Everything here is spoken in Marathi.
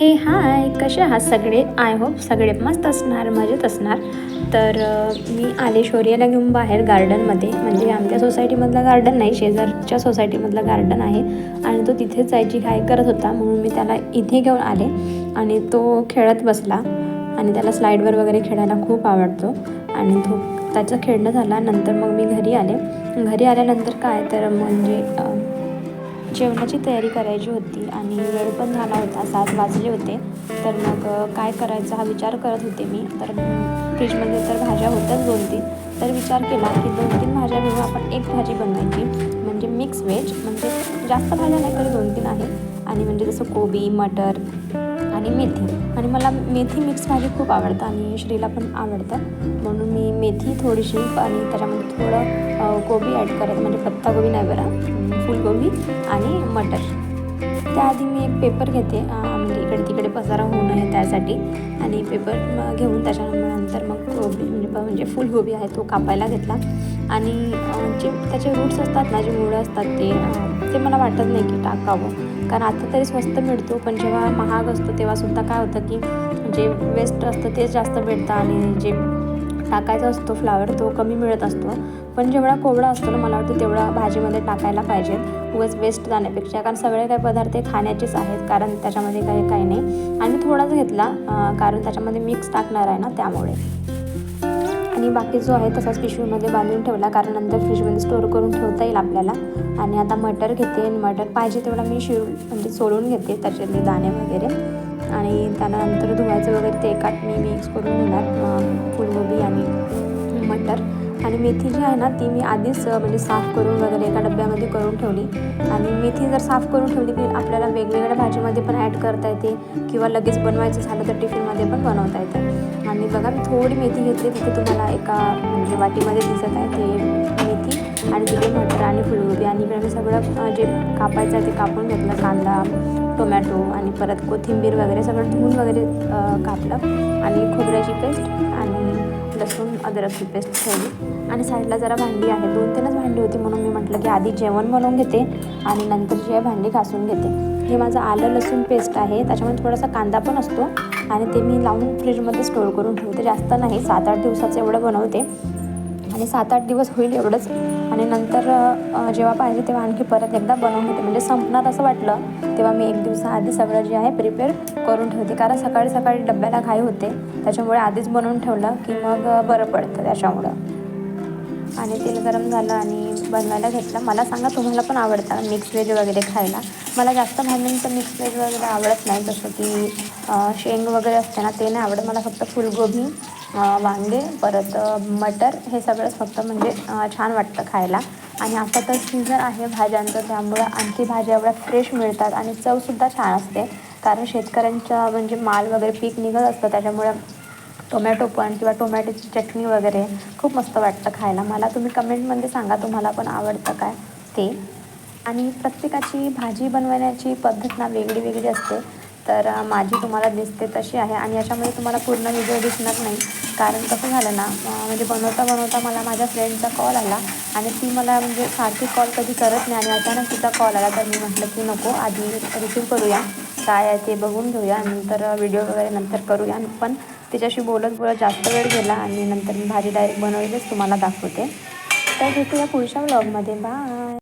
हे हाय कसे आहात सगळे? आय होप सगळे मस्त असणार मजेत असणार. तर मी आले शौर्याला घेऊन बाहेर गार्डनमध्ये म्हणजे आमच्या सोसायटीमधलं गार्डन नाही शेजारच्या सोसायटीमधलं गार्डन आहे. आणि तो तिथेच जायची घाय करत होता म्हणून मी त्याला इथे घेऊन आले. आणि तो खेळत बसला. आणि त्याला स्लाईडवर वगैरे खेळायला खूप आवडतो. आणि तो त्याचं खेळणं झाला. नंतर मग मी घरी आले. घरी आल्यानंतर काय तर म्हणजे जेवणाची तयारी करायची होती आणि वेळ पण झाला होता सात वाजले होते. तर मग काय करायचा हा विचार करत होते मी. तर फ्रीजमध्ये तर भाज्या होत्याच दोन तीन. तर विचार केला की दोन तीन भाज्या घेऊन आपण एक भाजी बनवायची. म्हणजे मिक्स व्हेज म्हणजे जास्त भाज्या नाही तरी दोन तीन आहे. आणि म्हणजे जसं कोबी मटर आणि मेथी. आणि मला मेथी मिक्स भाजी खूप आवडतं आणि श्रीला पण आवडतं. म्हणून मी मेथी थोडीशी आणि त्याच्यामध्ये थोडं कोबी ॲड करत म्हणजे पत्ताकोबी नाही बरं फुलकोबी फुलगोबी आणि मटर. त्याआधी मी एक पेपर घेते म्हणजे इकडे तिकडे पसारा होऊ नये त्यासाठी. आणि पेपर घेऊन त्याच्यानंतर मग कोबी म्हणजे म्हणजे फुलगोबी आहे तो कापायला घेतला. आणि जे त्याचे रूट्स असतात ना जे मुळं असतात ते ते मला वाटत नाही की टाकावं. कारण आता तरी स्वस्त मिळतो पण जेव्हा महाग असतो तेव्हासुद्धा काय होतं की जे वेस्ट असतं तेच जास्त मिळतं आणि जे टाकायचा असतो फ्लावर तो कमी मिळत असतो. पण जेवढा कोवळा असतो ना मला वाटतं तेवढा भाजीमध्ये टाकायला पाहिजे. उगाच वेस्ट जाण्यापेक्षा. कारण सगळे काही पदार्थ हे खाण्याचेच आहेत कारण त्याच्यामध्ये काही काही नाही. आणि थोडाच घेतला कारण त्याच्यामध्ये मिक्स टाकणार आहे ना त्यामुळे. आणि बाकी जो आहे तसाच पिशवीमध्ये बांधून ठेवला कारण नंतर फ्रीजमध्ये स्टोअर करून ठेवता येईल आपल्याला. आणि आता मटर घेते मटर पाहिजे तेवढा मी शिव म्हणजे सोडून घेते त्याच्यातले दाणे वगैरे. आणि त्यानंतर धुवायचं वगैरे ते एकात मी मिक्स करून घेणार फुलगोबी आणि आणि मेथी जी आहे ना ती मी आधीच म्हणजे साफ करून वगैरे एका डब्यामध्ये करून ठेवली. आणि मेथी जर साफ करून ठेवली की आपल्याला वेगवेगळ्या भाजीमध्ये पण ॲड करता येते किंवा लगेच बनवायचं झालं तर टिफिनमध्ये पण बनवता येतं. आणि बघा मी थोडी मेथी घेतली तिथे तुम्हाला एका म्हणजे वाटीमध्ये दिसत आहे ते मेथी आणि तिथे मटर आणि फुलगोबी आणि इकडे मी सगळं जे कापायचं आहे ते कापून घेतलं कांदा टोमॅटो आणि परत कोथिंबीर वगैरे सगळं धुवून वगैरे कापलं आणि खोबऱ्याची पेस्ट आणि लसूण अद्रकची पेस्ट ठेवली. आणि साईडला जरा भांडी आहे. दोन तीनच भांडी होती म्हणून मी म्हटलं की आधी जेवण बनवून घेते आणि नंतर जी आहे भांडी घासून घेते. हे माझं आलं लसूण पेस्ट आहे. त्याच्यामध्ये थोडासा कांदा पण असतो आणि ते मी लावून फ्रीजमध्ये स्टोअर करून ठेवते. जास्त नाही सात आठ दिवसाचं एवढं बनवते. आणि सात आठ दिवस होईल एवढंच. आणि नंतर जेव्हा पाहिजे तेव्हा आणखी परत एकदा बनवून घेते. म्हणजे संपणार असं वाटलं तेव्हा मी एक दिवसाआधी सगळं जे आहे प्रिपेअर करून ठेवते. कारण सकाळी सकाळी डब्याला घाई होते. त्याच्यामुळे आधीच बनवून ठेवलं की मग बरं पडतं त्याच्यामुळं. आणि तेल गरम झालं आणि बनवायला घेतलं. मला सांगा तुम्हाला पण आवडतं मिक्स व्हेज वगैरे खायला? मला जास्त भाज्यांचं मिक्स व्हेज वगैरे आवडत नाही. जसं की शेंग वगैरे असते ना ते नाही आवडत. मला फक्त फुलगोबी वांगे परत मटर हे सगळंच फक्त म्हणजे छान वाटतं खायला. आणि आता तर सीझन आहे भाज्यांचं त्यामुळं आणखी भाज्या एवढ्या फ्रेश मिळतात आणि चवसुद्धा छान असते. कारण शेतकऱ्यांच्या म्हणजे माल वगैरे पीक निघत असतं त्याच्यामुळं टोमॅटो पण किंवा टोमॅटोची चटणी वगैरे खूप मस्त वाटतं खायला. मला तुम्ही कमेंटमध्ये सांगा तुम्हाला पण आवडतं काय ते. आणि प्रत्येकाची भाजी बनवण्याची पद्धत ना वेगळी वेगळी असते. तर माझी तुम्हाला दिसते तशी आहे आणि याच्यामध्ये तुम्हाला पूर्ण व्हिडिओ दिसणार नाही. कारण कसं झालं ना म्हणजे बनवता बनवता मला माझ्या फ्रेंडचा कॉल आला आणि ती मला म्हणजे सारखी कॉल कधी करत नाही आणि अचानक तिचा कॉल आला. तर मी म्हटलं की नको आधी रिसीव करूया. काय आहे ते बघून घेऊया. नंतर व्हिडिओ वगैरे नंतर करूया. पण तिच्याशी बोलत बोलत जास्त वेळ गेला आणि नंतर मी भाजी डायरेक्ट बनवलेलीच तुम्हाला दाखवते. तर भेटूया पुढच्या ब्लॉगमध्ये बाय